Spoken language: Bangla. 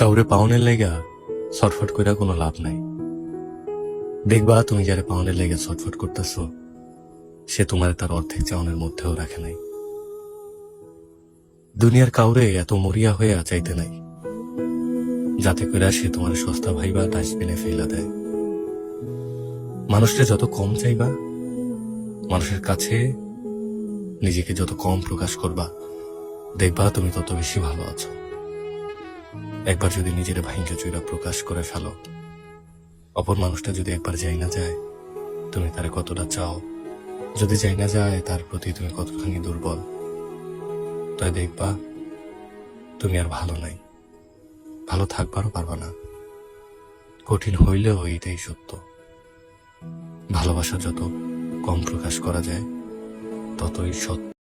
কাউরে পাওনের লেগা ছটফট কইরা কোনো লাভ নাই। দেখবা তুমি যারে পাওনের লেগে ছটফট করতেছ, সে তোমার তার অর্ধেক চাওনের মধ্যেও রাখে নাই। দুনিয়ার কাউরে এত মরিয়া হয়ে চাইতে নাই, যাতে করে সে তোমার সস্তা ভাইবা ডাস্টবিনে ফেলা দেয়। মানুষকে যত কম চাইবা, মানুষের কাছে নিজেকে যত কম প্রকাশ করবা, দেখবা তুমি তত বেশি ভালো আছো। একবার যদি নিজের ভাইকে চুইরা প্রকাশ করে ফেলো, অপর মানুষটা যদি একবার যাই না যায়, তুমি তারে কতটা চাও? যদি যাই না যায়, তার প্রতি তুমি কতখানি দুর্বল? তাই দেখবা, তুমি আর ভালো নাই। ভালো থাকবারও পারবা না। কঠিন হইলেও এইটাই সত্য। ভালোবাসা যত কম প্রকাশ করা যায়, ততই সত্য।